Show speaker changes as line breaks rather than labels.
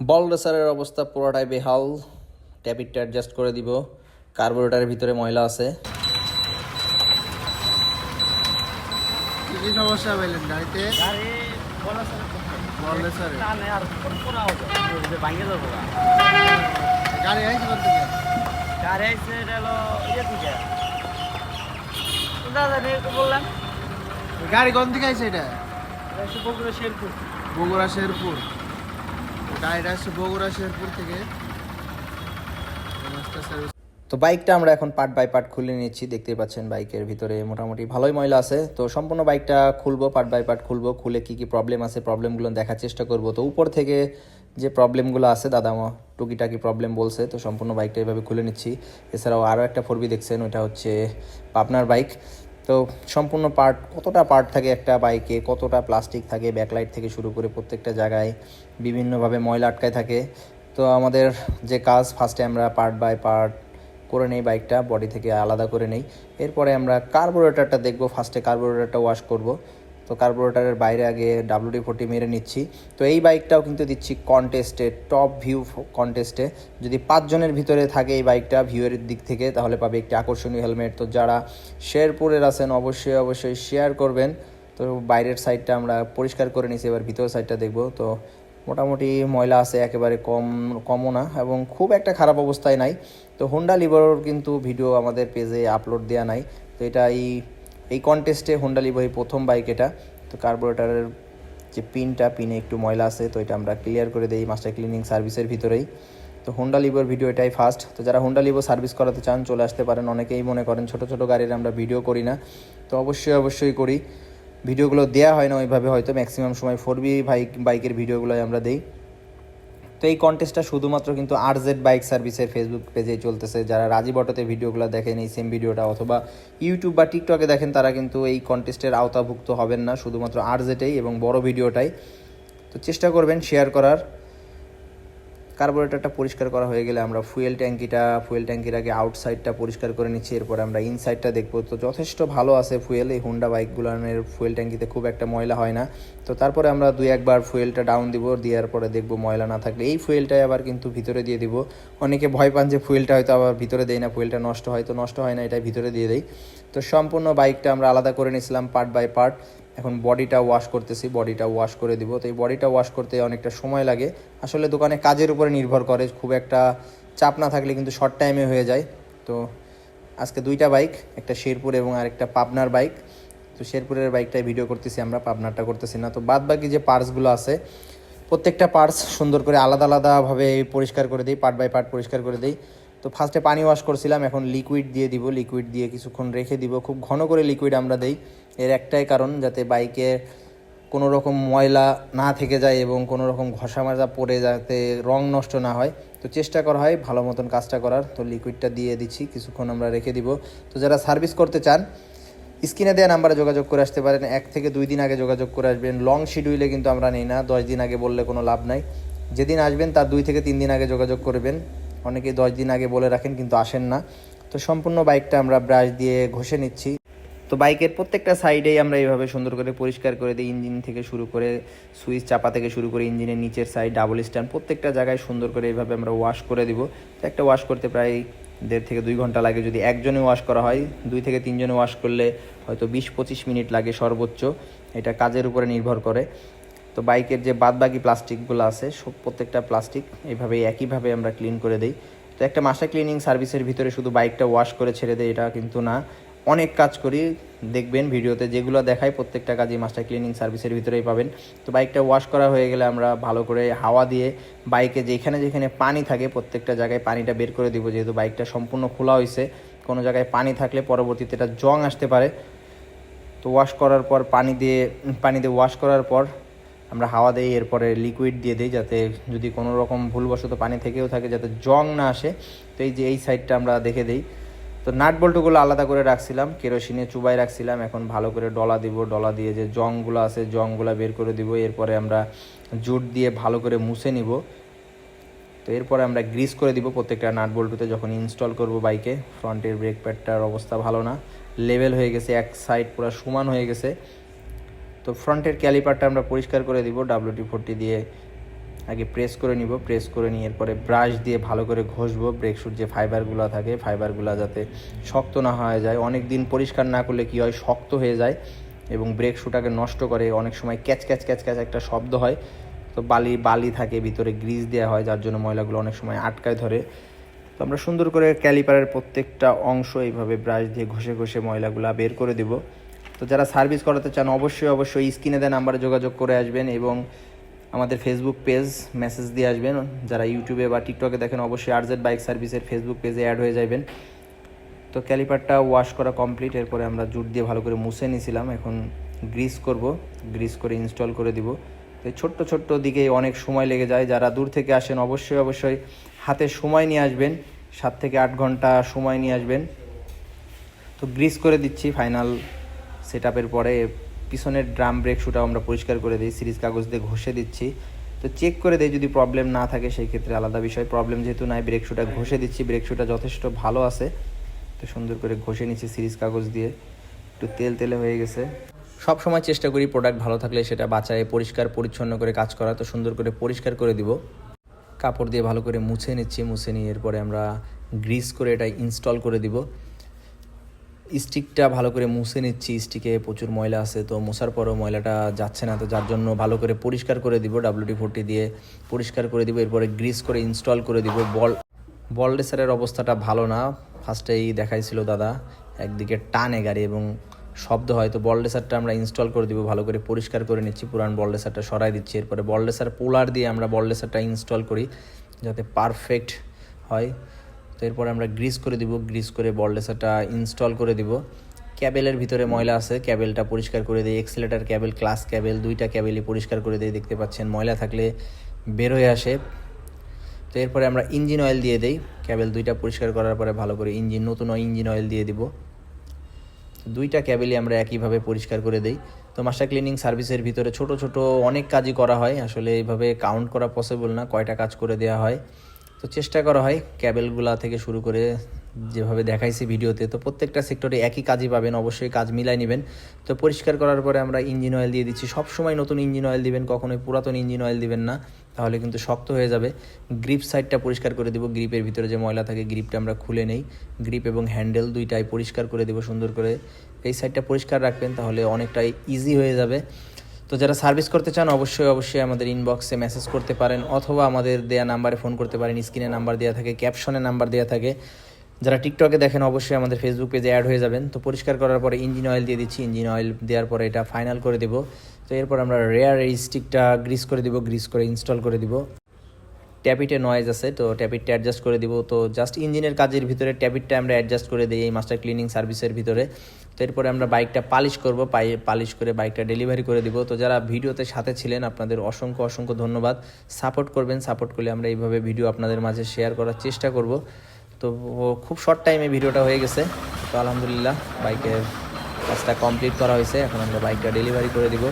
বল রেসারের অবস্থা পুরোটাই বেহাল। ট্যাপিটটা অ্যাডজাস্ট করে দিব। কার্বোরেটারের ভিতরে ময়লা আছে।
কি কি সমস্যা পাইলেন গাড়িতে?
গাড়ি
আইছে থেকে
গাড়ি আইছে এটা হলো ইয়ে থেকে দাদা একটু বললাম
গাড়ি কোন থেকে আইছে এটা?
এটা বগুড়া শেরপুর।
বগুড়া শেরপুর। গাড়িটা বগুড়া শেরপুর থেকে
তো বাইকটা আমরা এখন পার্ট বাই পার্ট খুলে নিচ্ছি, দেখতেই পাচ্ছেন বাইকের ভিতরে মোটামুটি ভালোই ময়লা আছে। তো সম্পূর্ণ বাইকটা খুলবো পার্ট বাই পার্ট খুলবো, খুলে কি কি প্রবলেম আছে প্রবলেমগুলো দেখার চেষ্টা করব। তো উপর থেকে যে প্রবলেমগুলো আছে দাদা আমার টুকিটাকি প্রবলেম বলছে, তো সম্পূর্ণ বাইকটা এভাবে খুলে নিচ্ছি। এছাড়াও আরও একটা ফোরবি দেখছেন, ওইটা হচ্ছে পাবনার বাইক। তো সম্পূর্ণ পার্ট কতটা পার্ট থাকে একটা বাইকে কতটা প্লাস্টিক থাকে ব্যাকলাইট থেকে শুরু করে প্রত্যেকটা জায়গায়, বিভিন্নভাবে ময়লা আটকায় থাকে। তো আমাদের যে কাজ ফার্স্টে আমরা পার্ট বাই পার্ট করে নেই বাইকটা বডি থেকে আলাদা করে নেই। এরপরে আমরা কার্বোরেটারটা দেখব ফার্স্টে কার্বোরেটারটা ওয়াশ করব। তো কার্বোরেটারের বাইরে আগে ডাব্লিউডি ফোরটি মেরে নিচ্ছি। তো এই বাইকটাও কিন্তু দিচ্ছি কন্টেস্টে টপ ভিউ কন্টেস্টে যদি পাঁচজনের ভিতরে থাকে এই বাইকটা ভিউয়ের দিক থেকে, তাহলে পাবে একটি আকর্ষণীয় হেলমেট তো যারা শেরপুরের আছেন, অবশ্যই অবশ্যই শেয়ার করবেন। তো বাইরের সাইডটা আমরা পরিষ্কার করে নিছি, এবার ভিতরের সাইডটা দেখব। তো মোটামুটি ময়লা আছে, একেবারে কম, কমও না, এবং খুব একটা খারাপ অবস্থায় নাই। তো হোন্ডা লিভার কিন্তু ভিডিও আমাদের পেজে আপলোড দেওয়া নাই। তো এটা এই এই কন্টেস্টে হোন্ডা লিভার প্রথম বাইক এটা। তো কার্বোরেটারের যে পিনটা পিনে একটু ময়লা আছে, তো এটা আমরা ক্লিয়ার করে দিই মাস্টার ক্লিনিং সার্ভিসের ভিতরেই। তো হোন্ডা লিভার ভিডিও এটাই ফার্স্ট তো যারা হোন্ডা লিভার সার্ভিস করাতে চান, চলে আসতে পারেন। অনেকেই মনে করেন ছোট ছোট গাড়ির আমরা ভিডিও করি না। তো অবশ্যই অবশ্যই করি। ভিডিওগুলো দেওয়া হয় না ওইভাবে, হয়তো ম্যাক্সিমাম সময় ফোর বি বাইক বাইকের ভিডিওগুলোই আমরা দেই। তো এই কন্টেস্টটা শুধুমাত্র কিন্তু আর জেড বাইক সার্ভিসের ফেসবুক পেজে চলতেছে। যারা রাজীব অটোতে ভিডিওগুলো দেখেন, এই সেম ভিডিওটা অথবা ইউটিউব বা টিকটকে দেখেন, তারা কিন্তু এই কন্টেস্টের আওতাভুক্ত হবেন না। শুধুমাত্র আর জেটেই এবং বড় ভিডিওটাই তো চেষ্টা করবেন শেয়ার করার। কার্বোরেটরটা পরিষ্কার করা হয়ে গেলে আমরা ফুয়েল ট্যাঙ্কিটা ফুয়েল ট্যাঙ্কির আগে আউটসাইডটা পরিষ্কার করে নিচ্ছি, এরপরে আমরা ইনসাইডটা দেখব। তো যথেষ্ট ভালো আছে ফুয়েল এই হুন্ডা বাইকগুলোর ফুয়েল ট্যাঙ্কিতে খুব একটা ময়লা হয় না। তো তারপরে আমরা দুই একবার ফুয়েলটা ডাউন দিব, দেওয়ার পরে দেখব ময়লা না থাকলে। এই ফুয়েলটাই আবার কিন্তু ভিতরে দিয়ে দিব। অনেকে ভয় পান যে ফুয়েলটা হয়তো আবার ভিতরে দেয় না ফুয়েলটা নষ্ট হয়, তো নষ্ট হয় না এটা ভিতরে দিয়ে দেয় তো সম্পূর্ণ বাইকটা আমরা আলাদা করে নিয়েছিলাম পার্ট বাই পার্ট এখন বডিটা ওয়াশ করতেছি, বডিটা ওয়াশ করে দিব। তো এই বডিটা ওয়াশ করতে অনেকটা সময় লাগে। আসলে দোকানে কাজের উপরে নির্ভর করে, খুব একটা চাপ না থাকলে কিন্তু শর্ট টাইমে হয়ে যায়। তো আজকে দুইটা বাইক একটা শেরপুর এবং আরেকটা পাবনার বাইক তো শেরপুরের বাইকটাই ভিডিও করতেছি আমরা পাবনারটা করতেছি না। তো বাদ বাকি যে পার্টসগুলো আছে, প্রত্যেকটা পার্টস সুন্দর করে আলাদা আলাদাভাবে পরিষ্কার করে দিই পার্ট বাই পার্ট পরিষ্কার করে দিই। তো ফার্স্টে পানি ওয়াশ করছিলাম, এখন লিকুইড দিয়ে দিব লিকুইড দিয়ে কিছুক্ষণ রেখে দিব। খুব ঘন করে লিকুইড আমরা দেই। এর একটাই কারণ যাতে বাইকে কোনো রকম ময়লা না থেকে যায় এবং কোনো রকম ঘষা মাজা পড়ে যাতে রং নষ্ট না হয়। তো চেষ্টা করা হয় ভালো মতন কাজটা করার। তো লিকুইডটা দিয়ে দিচ্ছি, কিছুক্ষণ আমরা রেখে দিব। তো যারা সার্ভিস করতে চান, স্ক্রিনে দেওয়া নাম্বারে যোগাযোগ করে আসতে পারেন। এক থেকে দুই দিন আগে যোগাযোগ করে আসবেন। লং শিডিউলে কিন্তু আমরা নেই না। দশ দিন আগে বললে কোনো লাভ নাই। যেদিন আসবেন তার দুই থেকে তিন দিন আগে যোগাযোগ করবেন। অনেকেই দশ দিন আগে বলে রাখেন, কিন্তু আসেন না। তো সম্পূর্ণ বাইকটা আমরা ব্রাশ দিয়ে ঘষে নিচ্ছি। তো বাইকের প্রত্যেকটা সাইডেই আমরা এইভাবে সুন্দর করে পরিষ্কার করে দিই, ইঞ্জিন থেকে শুরু করে সুইচ চাপা থেকে শুরু করে ইঞ্জিনের নিচের সাইড ডাবল স্ট্যান্ড প্রত্যেকটা জায়গায় সুন্দর করে এইভাবে আমরা ওয়াশ করে দিব। তো একটা ওয়াশ করতে প্রায় দেড় থেকে দুই ঘণ্টা লাগে যদি একজনে ওয়াশ করা হয়। দুই থেকে তিনজনে ওয়াশ করলে হয়তো বিশ পঁচিশ মিনিট লাগে সর্বোচ্চ। এটা কাজের উপরে নির্ভর করে। তো বাইকের যে বাদবাকি প্লাস্টিকগুলো আছে, সব প্রত্যেকটা প্লাস্টিক এইভাবে একইভাবে আমরা ক্লিন করে দিই। তো একটা মাস্টার ক্লিনিং সার্ভিসের ভিতরে শুধু বাইকটা ওয়াশ করে ছেড়ে দেয়, এটা কিন্তু না। অনেক কাজ করি, দেখবেন ভিডিওতে যেগুলো দেখায় প্রত্যেকটা কাজই মাস্টার ক্লিনিং সার্ভিসের ভিতরেই পাবেন। তো বাইকটা ওয়াশ করা হয়ে গেলে আমরা ভালো করে হাওয়া দিয়ে বাইকে যেখানে যেখানে পানি থাকে প্রত্যেকটা জায়গায় পানিটা বের করে দিব, যেহেতু বাইকটা সম্পূর্ণ খোলা হয়েছে কোনো জায়গায় পানি থাকলে পরবর্তীতে এটা জং আসতে পারে। তো ওয়াশ করার পর পানি দিয়ে পানি দিয়ে ওয়াশ করার পর আমরা হাওয়া দিই, এরপরে লিকুইড দিয়ে দিই যাতে যদি কোনো রকম ভুলবশত পানি থেকেও থাকে, যাতে জং না আসে। তো এই যে এই সাইডটা আমরা দেখে দিই। তো নাট বল্টুগুলো আলাদা করে রাখছিলাম, কেরোসিনে চুবাই রাখছিলাম, এখন ভালো করে ডলা দিব, ডলা দিয়ে যে জংগুলো আছে, জংগুলো বের করে দিব, এরপরে আমরা জুট দিয়ে ভালো করে মুছে নিব। তো এরপরে আমরা গ্রিস করে দিব প্রত্যেকটা নাট বল্টুতে, যখন ইনস্টল করব বাইকে। ফ্রন্টের ব্রেক প্যাডটার অবস্থা ভালো না। লেভেল হয়ে গেছে, এক সাইড পুরো সমান হয়ে গেছে। তো ফ্রন্টের ক্যালিপারটা আমরা পরিষ্কার করে দিব ডাব্লিউটি ফোরটি দিয়ে আগে প্রেস করে নিব প্রেস করে নিয়ে এরপরে ব্রাশ দিয়ে ভালো করে ঘষবো ব্রেকশুট যে ফাইবারগুলো থাকে ফাইবারগুলো যাতে শক্ত না হয়ে যায়। অনেক দিন পরিষ্কার না করলে কি হয়? শক্ত হয়ে যায় এবং ব্রেক শুটাকে নষ্ট করে, অনেক সময় ক্যাচ ক্যাচ ক্যাচ ক্যাচ একটা শব্দ হয়। তো বালি বালি থাকে, ভিতরে গ্রিজ দেওয়া হয়, যার জন্য ময়লাগুলো অনেক সময় আটকায় ধরে। তো আমরা সুন্দর করে ক্যালিপারের প্রত্যেকটা অংশ এইভাবে ব্রাশ দিয়ে ঘষে ঘষে ময়লাগুলা বের করে দিব। তো যারা সার্ভিস করাতে চান, অবশ্যই অবশ্যই স্ক্রিনে দেওয়া নাম্বারে যোগাযোগ করে আসবেন এবং আমাদের ফেসবুক পেজ মেসেজ দিয়ে আসবেন। যারা ইউটিউবে বা টিকটকে দেখেন, অবশ্যই আরজেড বাইক সার্ভিসের ফেসবুক পেজে অ্যাড হয়ে যাবেন। তো ক্যালিপারটা ওয়াশ করা কমপ্লিট এরপরে আমরা জুট দিয়ে ভালো করে মুছে নিয়েছিলাম। এখন গ্রিস করব গ্রিস করে ইনস্টল করে দিব। তো ছোট্ট ছোট্ট দিকে অনেক সময় লেগে যায়। যারা দূর থেকে আসেন, অবশ্যই অবশ্যই হাতে সময় নিয়ে আসবেন। সাত থেকে আট ঘণ্টা সময় নিয়ে আসবেন। তো গ্রিস করে দিচ্ছি ফাইনাল সেট পরে পিছনের ড্রাম ব্রেক শুটাও আমরা পরিষ্কার করে দিই, সিরিজ কাগজ দিয়ে ঘষে দিচ্ছি। তো চেক করে দেয় যদি প্রবলেম না থাকে, সেই ক্ষেত্রে আলাদা বিষয়। প্রবলেম যেহেতু নাই ব্রেক শুটা ঘষে দিচ্ছি ব্রেক শুটা যথেষ্ট ভালো আছে। তো সুন্দর করে ঘষে নিচ্ছি সিরিজ কাগজ দিয়ে। একটু তেল তেলে হয়ে গেছে। সব সময় চেষ্টা করি প্রোডাক্ট ভালো থাকলে সেটা বাঁচায়, পরিষ্কার, পরিচ্ছন্ন করে কাজ করা, তো সুন্দর করে পরিষ্কার করে দিব। কাপড় দিয়ে ভালো করে মুছে নিচ্ছি, মুছে নিয়ে এরপরে আমরা গ্রিস করে এটা ইনস্টল করে দিব। স্টিকটা ভালো করে মুছে নিচ্ছি। স্টিকে প্রচুর ময়লা আছে, তো মোছার পরেও ময়লাটা যাচ্ছে না, তো যার জন্য ভালো করে পরিষ্কার করে দিব ডাব্লিউডি ফোরটি দিয়ে। পরিষ্কার করে দিব, এরপরে গ্রিস করে ইনস্টল করে দিব। বল বল রেসারের অবস্থাটা ভালো না, ফার্স্টেই দেখাইছিল দাদা, একদিকে টানে গাড়ি এবং শব্দ হয়, তো বল রেসারটা আমরা ইনস্টল করে দিব, ভালো করে পরিষ্কার করে নিচ্ছি, পুরান বল রেসারটা সরাই দিচ্ছি। এরপরে বল রেসার পোলার দিয়ে আমরা বল রেসারটা ইনস্টল করি, যাতে পারফেক্ট হয়। তো এরপরে আমরা গ্রিস করে দিব গ্রিস করে বল রেসারটা ইনস্টল করে দিব। ক্যাবেলের ভিতরে ময়লা আছে, ক্যাবেলটা পরিষ্কার করে দিই। এক্সেলেটার ক্যাবেল ক্লাস ক্যাবেল, দুইটা ক্যাবেলই পরিষ্কার করে দিই, দেখতে পাচ্ছেন ময়লা থাকলে বের হয়ে আসে। তো এরপরে আমরা ইঞ্জিন অয়েল দিয়ে দেই। ক্যাবেল দুইটা পরিষ্কার করার পরে ভালো করে ইঞ্জিন নতুন ইঞ্জিন অয়েল দিয়ে দিব। দুইটা ক্যাবেলই আমরা একইভাবে পরিষ্কার করে দেই। তো মাস্টার ক্লিনিং সার্ভিসের ভিতরে ছোট ছোট অনেক কাজই করা হয়। আসলে এইভাবে কাউন্ট করা পসিবল না, কয়টা কাজ করে দেওয়া হয়। তো চেষ্টা করা হয় ক্যাবেলগুলা থেকে শুরু করে যেভাবে দেখাইছি ভিডিওতে। তো প্রত্যেকটা সেক্টরে একই কাজই পাবেন, অবশ্যই কাজ মিলাই নেবেন। তো পরিষ্কার করার পরে আমরা ইঞ্জিন অয়েল দিয়ে দিচ্ছি। সব সময় নতুন ইঞ্জিন অয়েল দিবেন, কখনোই পুরাতন ইঞ্জিন অয়েল দিবেন না। তাহলে কিন্তু শক্ত হয়ে যাবে। গ্রিপ সাইডটা পরিষ্কার করে দিব। গ্রিপের ভিতরে যে ময়লা থাকে, গ্রিপটা আমরা খুলে নেই। গ্রিপ এবং হ্যান্ডেল দুইটাই পরিষ্কার করে দেবো সুন্দর করে। এই সাইডটা পরিষ্কার রাখবেন, তাহলে অনেকটাই ইজি হয়ে যাবে। তো যারা সার্ভিস করতে চান, অবশ্যই অবশ্যই আমাদের ইনবক্সে মেসেজ করতে পারেন, অথবা আমাদের দেয়া নাম্বারে ফোন করতে পারেন স্ক্রিনে নাম্বার দেওয়া থাকে ক্যাপশনে নাম্বার দেওয়া থাকে। যারা টিকটকে দেখেন, অবশ্যই আমাদের ফেসবুক পেজে অ্যাড হয়ে যাবেন। তো পরিষ্কার করার পরে ইঞ্জিন অয়েল দিয়ে দিচ্ছি ইঞ্জিন অয়েল দেওয়ার পরে এটা ফাইনাল করে দেবো। তো এরপর আমরা রেয়ার এই স্টিকটা গ্রিস করে দিব গ্রিস করে ইনস্টল করে দিব। ট্যাপিটে নয়েজ আছে, তো ট্যাপিটটা অ্যাডজাস্ট করে দিব। তো জাস্ট ইঞ্জিনের কাজের ভিতরে ট্যাপিটটা আমরা অ্যাডজাস্ট করে দিই এই মাস্টার ক্লিনিং সার্ভিসের ভিতরে। তো এরপরে আমরা বাইকটা পালিশ করব পালিশ করে বাইকটা ডেলিভারি করে দিব। তো যারা ভিডিওতে সাথে ছিলেন, আপনাদের অসংখ্য অসংখ্য ধন্যবাদ। সাপোর্ট করবেন, সাপোর্ট করলে আমরা এইভাবে ভিডিও আপনাদের মাঝে শেয়ার করার চেষ্টা করব। তো খুব শর্ট টাইমে ভিডিওটা হয়ে গেছে। তো আলহামদুলিল্লাহ, বাইকের কাজটা কমপ্লিট করা হয়েছে। এখন আমরা বাইকটা ডেলিভারি করে দিব।